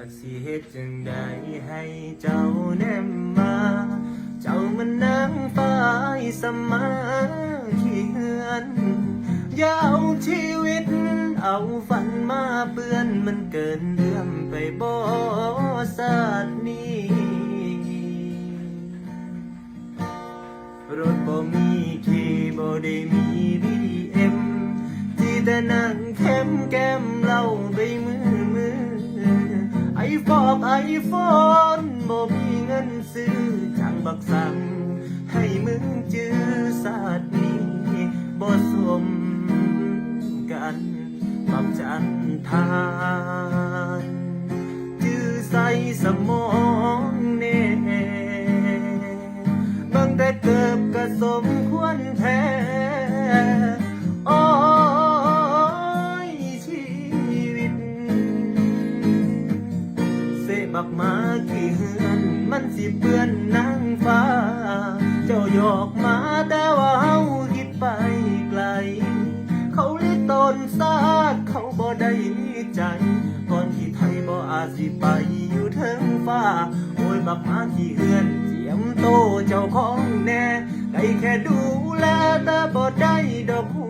ากสิเฮ็ดจังใดให้เจ้าแนมมา เจ้ามันนางฟ้าสมาขี้เหือนอย่าเอาชีวิต เอาฝันมาเปื้อนมันเกินเรื่องไปบ่สาดนี้รถบ่มีขี่บ่ได้มีบีเอ็มที่แต่นั่งเข้มแก้มเล่าไปมือมือ ฟอกไอโฟนบ่มีเงินซื้อจังบักสั่งให้มึงจื้อสาดนี้บ่สมกันกับจันทานจื้อใส่สมองแน่บังแต่เกิบก็สม เสบักมาขี้เหือนมันสิเปื้อนนางฟ้า เจ้าหยอกมาแต่ว่าเฮาคิดไปไกล เขาลยตนซาดเขาบ่ได้มีใจก่อนที่ไทยบ่อาจสิไปอยู่เทิงฟ้า โอ้ยบักมาขี้เหือนเจียมโตเจ้าของแน่ได้แค่ดูแลแต่บ่ได้ดอกหัวใจ